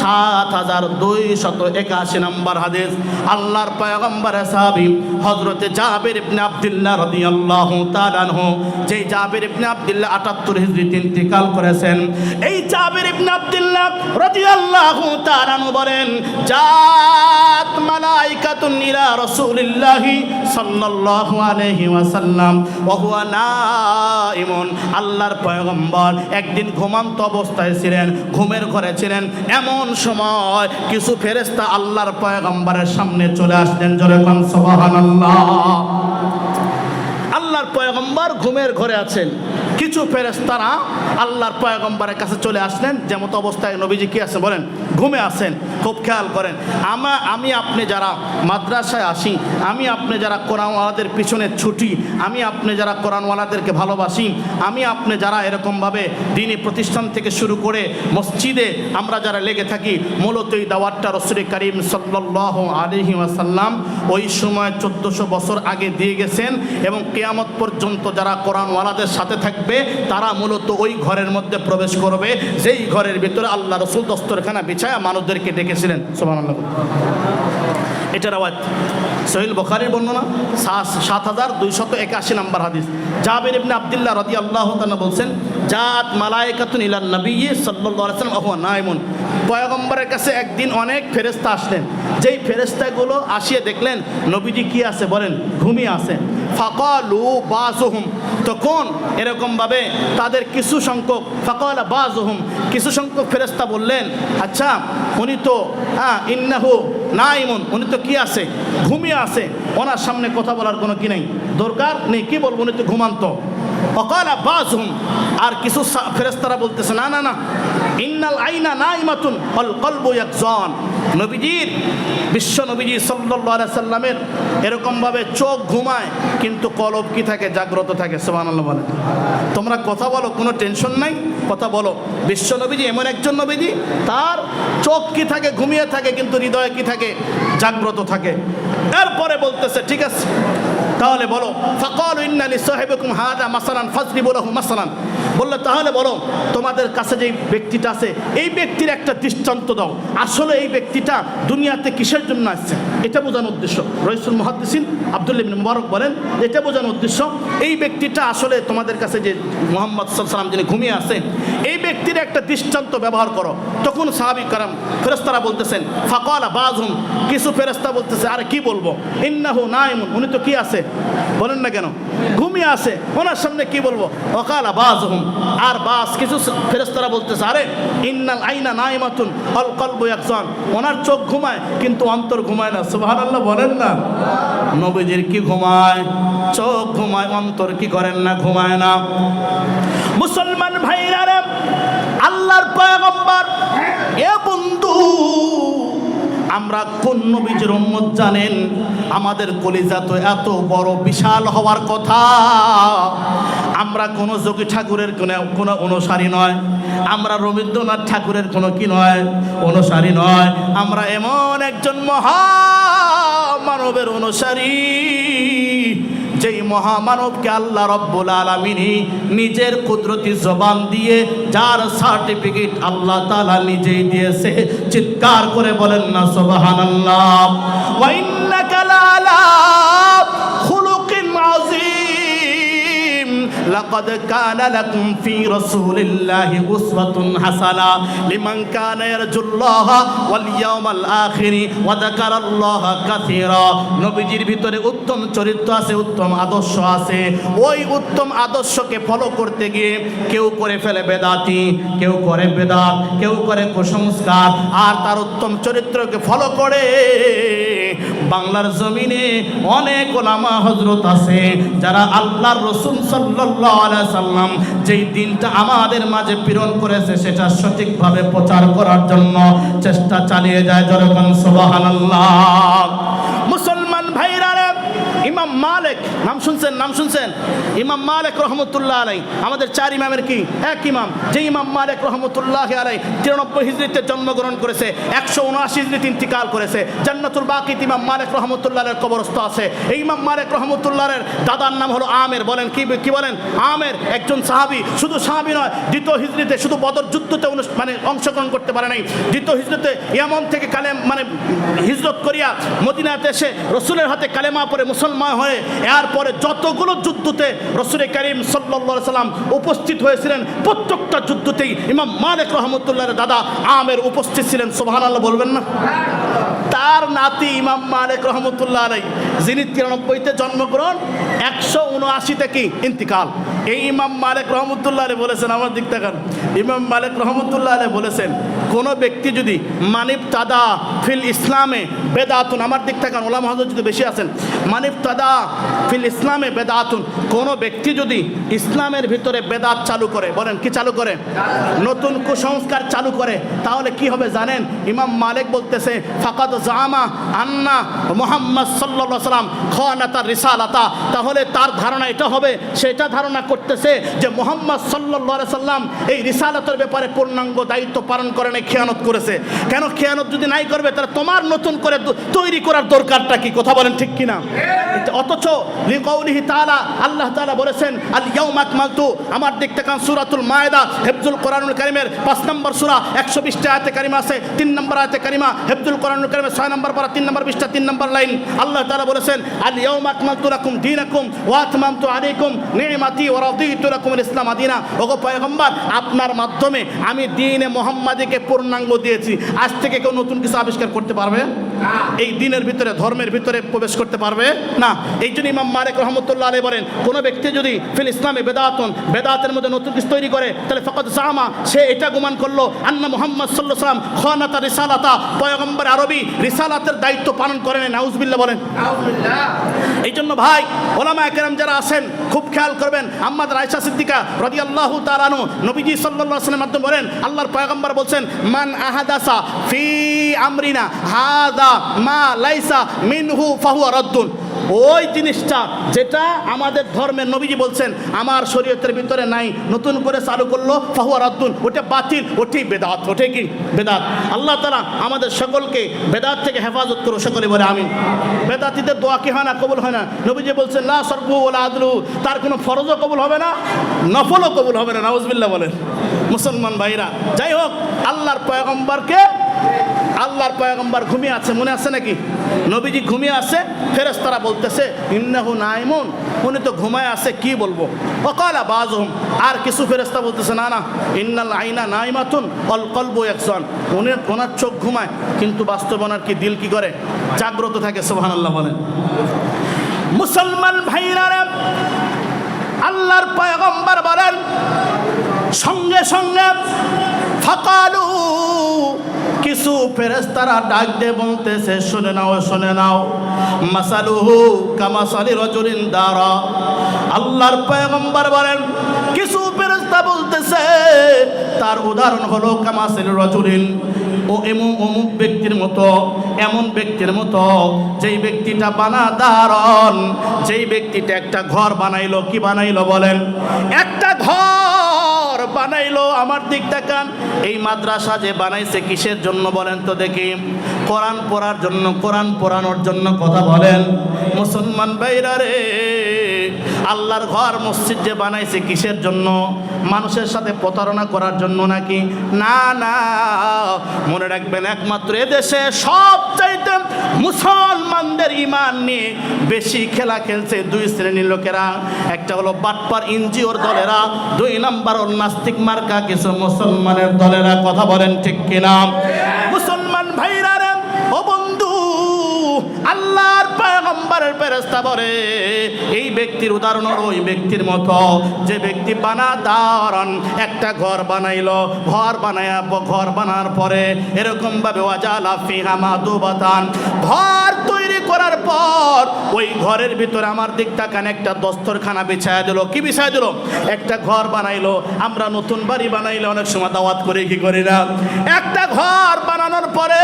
সাত হাজার দুই শত একাশি নম্বর হাদিস। আল্লাহর পয়গম্বর সাহাবি হজরতে জাবের ইবনে আব্দুল্লাহ রাদিয়াল্লাহু তাআলা আনহু, যেই জাবের ইবনে আব্দুল্লাহ 78 হিজরিতে ইন্তেকাল করেছেন, এই জাবের ইবনে আব্দুল্লাহ রাদিয়াল্লাহু তাআলা আনহু বলেন, জাত মালাইকাতুন ইলা রাসূলিল্লাহি সাল্লাল্লাহু আলাইহি ওয়াসাল্লাম, ওয়া হুয়া নাইমুন আল্লাহর পয়গম্বর একদিন ঘুমন্ত অবস্থায় ছিলেন, ঘুমের ঘরে ছিলেন, এমন সময় কিছু ফেরেস্তা আল্লাহর পয়গম্বরের সামনে চলে আসলেন, জোরে কোন, সুবহানাল্লাহ। আল্লাহর পয়গম্বর ঘুমের ঘরে আছেন। কিছু ফেরেস্তারা আল্লাহর পয়গম্বরের কাছে চলে আসলেন। যেমন অবস্থায় নবীজি কি আছে বলেন? ঘুমে আছেন, খুব খেয়াল করেন। আমা আমি আপনি যারা মাদ্রাসায় আসি, আমি আপনি যারা কোরআনওয়ালাদের পিছনে ছুটি, আমি আপনি যারা কোরআনওয়ালাদেরকে ভালোবাসি, আমি আপনি যারা এরকমভাবে দিনী প্রতিষ্ঠান থেকে শুরু করে মসজিদে আমরা যারা লেগে থাকি, মূলত এই দাওয়াতটা রসুল করিম সাল্লাহ আলহি ওয়াসাল্লাম ওই সময় চোদ্দোশো বছর আগে দিয়ে গেছেন এবং কেয়ামত পর্যন্ত যারা কোরআনওয়ালাদের সাথে থাকবে তারা মূলত ওই ঘরের মধ্যে প্রবেশ করবে। যেই ঘরের ভিতরে আল্লাহ রসুল দস্তরখানা বিছায়া মানুষদেরকে ডেকেছিলেন। সোমান এটার আওয়াজ। সহিল বখারির বর্ণনা, সাত হাজার দুইশত একাশি নম্বর হাদিস। জাবির ইবনে আবদুল্লাহ রদি আল্লাহ তাআলা বলছেন, জাত মালায়েকাতুন ইলান নবী ওয়াসাল্লাম ওয়া নাইমুন। পয়গম্বরের কাছে একদিন অনেক ফেরেশতা আসলেন। যেই ফেরেশতাগুলো আসিয়ে দেখলেন, নবীজি কি আছে বলেন? ঘুমিয়ে আছে। ফাকালু বাজুহুম তখন এরকমভাবে তাদের কিছু সংখ্যক, ফাকাল বাজুহুম কিছু সংখ্যক ফেরেশতা বললেন আচ্ছা উনি তো হ্যাঁ ইন্নাহু নাইমুন উনি তো কি আছে? ঘুমিয়ে আছে। ওনার সামনে কথা বলার কোনো কি নেই? দরকার নেই। কি বলব? উনি তো ঘুমান্ত। অকাল বাজহুম আর কিছু ফেরেশতারা বলতেছে, না না না। ইন্নাল আইনা নাইমাতুন অল কলবু ইয়াকজান। নবীজির, বিশ্ব নবীজি আলাইহি সাল্লামের এরকমভাবে চোখ ঘুমায়, কিন্তু কলব কি থাকে, জাগ্রত থাকে, সুবহানাল্লাহ বলে। তোমরা কথা বলো, কোনো টেনশন নাই, কথা বলো। বিশ্ব নবীজি এমন একজন নবীজি, তার চোখ কি থাকে, ঘুমিয়ে থাকে, কিন্তু হৃদয়ে কি থাকে, জাগ্রত থাকে। এরপরে বলতেছে, ঠিক আছে, তাহলে বলো, ফকল ইন্নালি সাহেবকুম হাদা মাসালান ফাজরি বলো মাসালান। বললে, তাহলে বলো, তোমাদের কাছে যে ব্যক্তিটা আছে, এই ব্যক্তির একটা দৃষ্টান্ত দাও। আসলে এই ব্যক্তিটা দুনিয়াতে কিসের জন্য আসছে? এটা বোঝানোর উদ্দেশ্য। রহিসুল মহাদ্দিন আবদুল্লিবিন মুবারক বলেন, এটা বোঝানোর উদ্দেশ্য, এই ব্যক্তিটা আসলে তোমাদের কাছে যে মোহাম্মদ সাল্লাম যিনি ঘুমিয়ে আছেন, এই ব্যক্তির একটা দৃষ্টান্ত ব্যবহার করো। তখন সাহাবি কারাম ফেরেস্তারা বলতেছেন, ফাকালা বাজহুম কিছু ফেরেস্তা বলতেছে, আরে কি বলব? ইন্নাহু নাইমুন উনি তো কি আছে? বলেন না কেন? ঘুমিয়ে আছে। ওনার সামনে কি বলব? অকালা বাজহুম আর বাস, কিছু ফেরেস্তারা বলতেছে, আরে, ইন্নাল আইনা নাইমাতুন অল কলবু একজন ওনার চোখ ঘুমায়, কিন্তু অন্তর ঘুমায় না। সুবহানাল্লাহ, বলেন না। নবীজির কি ঘুমায়? চোখ ঘুমায়, অন্তর কি করেন না? ঘুমায় না। মুসলমান ভাইরা আল্লাহর পয়গম্বর। এ বন্ধু, আমরা কোন নবীজির উম্মত জানেন? আমাদের কলিজা তো এত বড়, বিশাল হওয়ার কথা। আমরা কোনো যোগী ঠাকুরের কোনো কোনো অনুসারী নয়। আমরা রবীন্দ্রনাথ ঠাকুরের কোনো কি নয়? অনুসারী নয়। আমরা এমন একজন মহা মানবের অনুসারী। যেই মহামানবকে আল্লাহ রব্বুল আলমিনী নিজের কুদরতি জবান দিয়ে যার সার্টিফিকেট আল্লাহ তালা নিজেই দিয়েছে, চিৎকার করে বলেন না সোবাহান আল্লাহ লাকাদ কানা লাকুম ফি রাসূলিল্লাহি উসওয়াতুন হাসানা লিমান কানা ইয়ারজুল্লাহ ওয়াল ইয়াওমাল আখির ওয়া যাকারাল্লাহ কাসীরা। নবীজির ভিতরে উত্তম চরিত্র আছে, উত্তম আদর্শ আছে। ওই উত্তম আদর্শকে ফলো করতে গিয়ে কেউ করে ফেলে বেদাতি, কেউ করে বেদাত, কেউ করে কুসংস্কার। আর তার উত্তম চরিত্রকে ফলো করে বাংলার জমিনে অনেক ওলামা হজরত আছে, যারা আল্লাহর রসুল সাল্লাল্লাহু সাল্লাম যেই দিনটা আমাদের মাঝে প্রেরণ করেছে, সেটা সঠিকভাবে প্রচার করার জন্য চেষ্টা চালিয়ে যায়। জনগণ সুবহানাল্লাহ। মুসলমান ভাইরা ইমাম মালিক নাম শুনছেন নাম শুনছেন? ইমাম মালিক রহমতুল্লাহ আলাই। আমাদের চার ইমামের কি? এক ইমাম। যে ইমাম মালিক রহমতুল্লাহ আলাই তিরানব্বই হিজড়িতে জন্মগ্রহণ করেছে, একশো উনআশি হিজড়িতে ইন্তিকাল করেছে। জান্নাতুল বাকিত ইমাম মালিক রহমতুল্লাহের কবরস্থ আছে। এই ইমাম মালিক রহমতুল্লাহের দাদার নাম হলো আমের। বলেন, কি কি বলেন? আমের একজন সাহাবি। শুধু সাহাবি নয়, দ্বিতীয় হিজড়িতে শুধু বদর যুদ্ধতে মানে অংশগ্রহণ করতে পারে নাই। দ্বিতীয় হিজরতে ইয়ামন থেকে কালেম মানে হিজরত করিয়া মদিনাতে এসে রসুলের হাতে কালেমা পরে মুসলমান হয়ে এরপরে যতগুলো যুদ্ধতে রসুল করিম সাল্লা সাল্লাম উপস্থিত হয়েছিলেন, প্রত্যেকটা যুদ্ধতেই ইমাম মালিক রহমতুল্লাহর দাদা আমের উপস্থিত ছিলেন সোহান আল্লাহ বলবেন না? তার নাতি ইমাম মালিক রহমতুল্লাহ আলাই যিনি তিরানব্বইতে জন্মগ্রহণ, একশো উনআশিতে কি? ইন্তিকাল। এই ইমাম মালিক রহমতুল্লাহ আলাই বলেছেন, আমার দিক দেখান ইমাম মালিক রহমতুল্লাহ আলাই বলেছেন, কোনো ব্যক্তি যদি মানিব তাদা ফিল ইসলামে বেদাতুন, আমার দিক থেকে ওলাম হজরত যদি বেশি আছেন মানিব তাদা ফিল ইসলামে বেদাতুন, কোনো ব্যক্তি যদি ইসলামের ভিতরে বেদাত চালু করে, বলেন কি চালু করে? নতুন কুসংস্কার চালু করে, তাহলে কি হবে জানেন? ইমাম মালিক বলতেছে, ফাকাদ জামা আন্না মোহাম্মদ সাল্লা সাল্লাম খানাতার রিসালাতা, তাহলে তার ধারণা এটা হবে, সেটা ধারণা করতেছে যে মোহাম্মদ সাল্লা সাল্লাম এই রিসালাতের ব্যাপারে পূর্ণাঙ্গ দায়িত্ব পালন করে নাই, খেয়ানত করেছে। কেন খেয়ানত যদি নাই করবে, তাহলে তোমার নতুন করে তৈরি করার দরকারটা কি? কথা বলেন ঠিক কিনা? অথচ লিকাউলিহি তাআলা, আল্লাহ তাআলা বলেছেন আল ইয়াউমা আকমালতু আমার দিক থেকে সূরাতুল মায়দা, হেফজুল কোরআনুল কারীমের 5 নম্বর সূরা 120 টা আয়াতে কারিমা আছে, তিন নম্বর আয়াতে কারিমা, হেফজুল কোরআনুল কারীমের 6 নম্বর পারা 3 নম্বর পৃষ্ঠা 3 নম্বর লাইন। আল্লাহ তাআলা বলেছেন আল ইয়াউমা আকমালতু লাকুম দীনাকুম ওয়া আতমামতু আলাইকুম নি'মাতি ওয়া রাদিতু লাকুম ইসলাম আদিনা। ওগো পয়গম্বর আপনার মাধ্যমে আমি মুহাম্মাদিকে পূর্ণাঙ্গ দিয়েছি। আজ থেকে কেউ নতুন কিছু আবিষ্কার করতে পারবে? এই দিনের ভিতরে ধর্মের ভিতরে প্রবেশ করতে পারবে? না। এই জন্য ইমাম মালিক রহমতুল্লাহ আলী বলেন কোনো ব্যক্তি যদি ফিল ইসলামে বেদাতন বেদাতের মধ্যে নতুন কিছু তৈরি করে তাহলে ফকত জামা সে এটা গুমান করল আন্না মোহাম্মদ সাল্লাহ সাল্লাম খানাতা রিসালাতা। পয়গম্বর আরবি রিসালাতের দায়িত্ব পালন করেন নাউজবিল্লা বলেন। এই জন্য ভাই ওলামা একরাম যারা আছেন খুব খেয়াল করবেন আম্মাদ রায়সা সিদ্দিকা রদি আল্লাহ তালানু নবীজি সাল্লাহ সাল্লামের মাধ্যমে বলেন, আল্লাহর পয়গম্বর বলছেন, মান আহাদাসা ফি আমরিনা, হাদা মা লাইসা মিনহু ফাহুয়া রদ্দুন। ওই জিনিসটা যেটা আমাদের ধর্মের নবীজি বলছেন, আমার শরীয়তের ভিতরে নাই, নতুন করে চালু করল, ফাহুয়া রদ্দুন, ওটা বাতিল, ওটাই বেদাত, ওটাই কি বেদাত? আল্লাহ তালা আমাদের সকলকে বেদাত থেকে হেফাজত করো সকলে বলে আমিন। বেদাতিদের দোয়া কি হয় না, কবুল হয় না? নবীজি বলছেন, লা সরবু ওলা আদলু তার কোনো ফরজও কবুল হবে না, নফলও কবুল হবে না, নাউজবিল্লাহ বলেন। মুসলমান ভাইরা, যাই হোক, আল্লাহর পয়গম্বরকে আল্লাহর পয়গম্বর ঘুমিয়ে আছে, মনে আছে নাকি? নবীজি ঘুমিয়ে আছে, ফেরেশতারা বলতেছে, ইন্নাহু নাইমুন। উনি তো ঘুমায় আছে, কি বলব? অকালা বাজহুম। আর কিছু ফেরেশতা বলতেছে, না না, ইন্নাল আইনা নাইমাতুন, অল কলবু একজন উনি, ওনার চোখ ঘুমায়, কিন্তু বাস্তব ওনার কি দিল কি করে? জাগ্রত থাকে, সুবহানাল্লাহ বলেন। মুসলমান ভাইরা আল্লাহর পয়গম্বর বলেন, সঙ্গে সঙ্গে, ফাকালু কিছু ফেরেস্তারা ডাক দিয়ে বলতেছে, শুনে নাও শুনে নাও। মাসালুহু কামাসালি রজুলিন দারা। আল্লাহর পয়গম্বর বলেন, কিছু ফেরেস্তা বলতেছে, তার উদাহরণ হলো কামাসালি রজুলিন। ও এমন অমুক ব্যক্তির মতো, এমন ব্যক্তির মতো, যেই ব্যক্তিটা বানা দারণ যেই ব্যক্তিটা একটা ঘর বানাইলো, কি বানাইলো বলেন? একটা ঘর বানাইলো, আমার দিক দেখান। এই মাদ্রাসা যে বানাইছে কিসের জন্য বলেন তো দেখি। কোরআন পড়ার জন্য, কোরআন পড়ানোর জন্য কথা বলেন। মুসলমান ভাইরা রে আল্লাহর ঘর মসজিদ যে বানাইছে কিসের জন্য? মানুষের সাথে প্রতারণা করার জন্য নাকি? না না। মনে রাখবেন একমাত্র এদেশে সব চাইতে মুসলমানদের ইমান নিয়ে বেশি খেলা খেলছে দুই শ্রেণির লোকেরা। একটা হলো বাটপার ইনজিওর দলেরা, দুই নাম্বার হল নাস্তিক মার্কা। কিছু মুসলমানের দলেরা কথা বলেন ঠিক কিনা? মুসলমান ভাইরা ও বন্ধু আল্লাহর পয়গম্বরের ফেরেশতা বলে, এই ব্যক্তির উদাহরণ ওই ব্যক্তির মতো। যে ব্যক্তি বানা দারণ একটা ঘর বানাইলো, ঘর বানায়া ঘর বানার পরে এরকম ভাবে ওয়াজালা ফিহা মাদুবাতান। ঘর তৈরি করার পর ওই ঘরের ভিতরে আমার দিক তাকান, একটা দস্তরখানা বিছায়া দিল। কি বিছায়া দিল? একটা ঘর বানাইলো। আমরা নতুন বাড়ি বানাইলে অনেক সময় দাওয়াত করে, কি করি না? একটা ঘর বানানোর পরে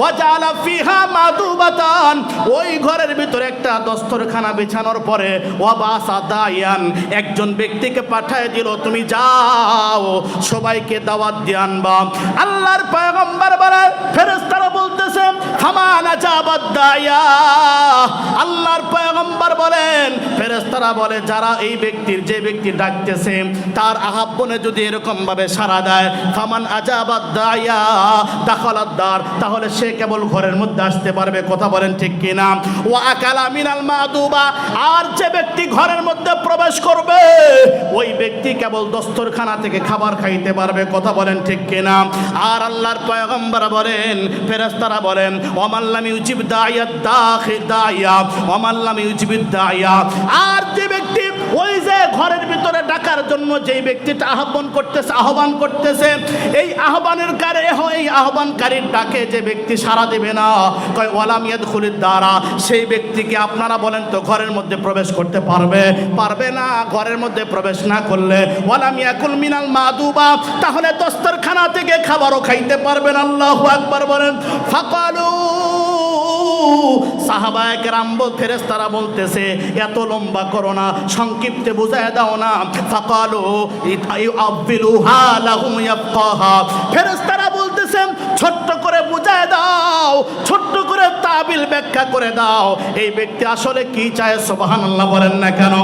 ওয়াজালা ফিহা মাদুবাতান। ওই ঘরের ভিতরে একটা দস্তরখানা বিছানোর পরে ওয়াবাসা দায়ান একজন ব্যক্তিকে পাঠায় দিল, তুমি যাও, সবাইকে দাওয়াত দিয়ে আনবা। আল্লাহর পায়গম্বার বলে, ফেরেশতারা ফামানা আল্লাহর পয়গম্বর বলেন বলে, যারা এই ব্যক্তির, যে ব্যক্তি ডাকতেছে, তার যদি দেয়, ফামান তাহলে সে কেবল ঘরের মধ্যে আসতে পারবে। কথা বলেন ঠিক কিনা? ও আকালা মিনাল মাদুবা, আর যে ব্যক্তি ঘরের মধ্যে প্রবেশ করবে, ওই ব্যক্তি কেবল দস্তরখানা থেকে খাবার খাইতে পারবে। কথা বলেন ঠিক কিনা? আর আল্লাহর পয়গম্বর বলেন ফেরেশতারা বলেন অমাল্লামি উচিব দায়াত দাখি দায়া অমাল্লামি উচিব দায়া আর যে ব্যক্তি ওই যে ঘরের ভিতরে ডাকার জন্য যেই ব্যক্তিটা আহ্বান করতেছে আহ্বান করতেছে, এই আহ্বানের কারে এই আহ্বানকারীর ডাকে যে ব্যক্তি সাড়া দেবে না, কয়, ওয়ালাম ইয়াদখুলিদ দ্বারা সেই ব্যক্তিকে আপনারা বলেন তো ঘরের মধ্যে প্রবেশ করতে পারবে? পারবে না, ঘরের মধ্যে প্রবেশ না করলে। ওয়ালাম ইয়াকুল মিনাল মাদুবা তাহলে দস্তরখানা থেকে খাবারও খাইতে পারবেন, আল্লাহু আকবার বলেন। ফাকালু সাহাবায়ে কেরাম ফেরেশতারা বলতেছে এত লম্বা করো না সংক্ষিপ্তে বুঝায় দাও না। ফাকালু ইউআব্বিলুহা ছোট্ট করে বুঝায় দাও, ছোট্ট করে তাবিল ব্যাখ্যা করে দাও। এই ব্যক্তি আসলে কি চায় সুবহানাল্লাহ বলেন না কেন?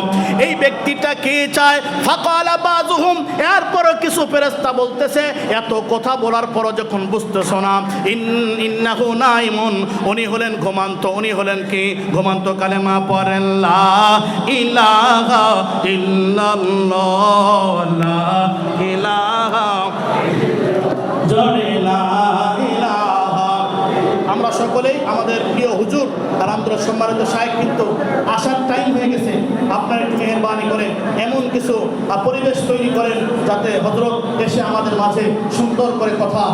এই ব্যক্তিটা কি চায়? ফাকালা বাযুহুম, এরপরও কিছু ফেরেশতা বলতেছে, এত কথা বলার পরও যখন বুঝতেছ না, ইন, ইন্নাহু নাইমুন। উনি হলেন ঘুমান্ত, উনি হলেন কি? ঘুমান্ত কালেমা পড়েন, লা ইলাহা ইল্লাল্লাহ, লা ইলাহা জোরে সকলেই আমাদের প্রিয় হুজুর তার আন্তর সম্মানিত সাহেব কিন্তু আসার টাইম হয়ে গেছে। আপনার একটু মেহরবানি করে এমন কিছু পরিবেশ তৈরি করেন যাতে হজরত এসে আমাদের মাঝে সুন্দর করে কথা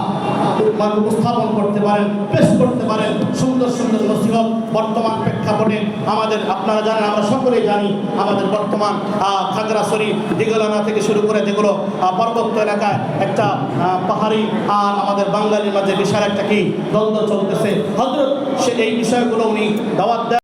উপস্থাপন করতে পারেন, পেশ করতে পারেন, সুন্দর সুন্দর নসিহত বর্তমান প্রেক্ষাপটে আমাদের, আপনারা জানেন, আমরা সকলেই জানি আমাদের বর্তমান খাগড়াছড়ি দিগলানা থেকে শুরু করে যেগুলো পার্বত্য এলাকায় একটা পাহাড়ি আর আমাদের বাঙালির মাঝে বিশাল একটা কি দ্বন্দ্ব চলতেছে। হজরত সে এই বিষয়গুলো উনি দাওয়াত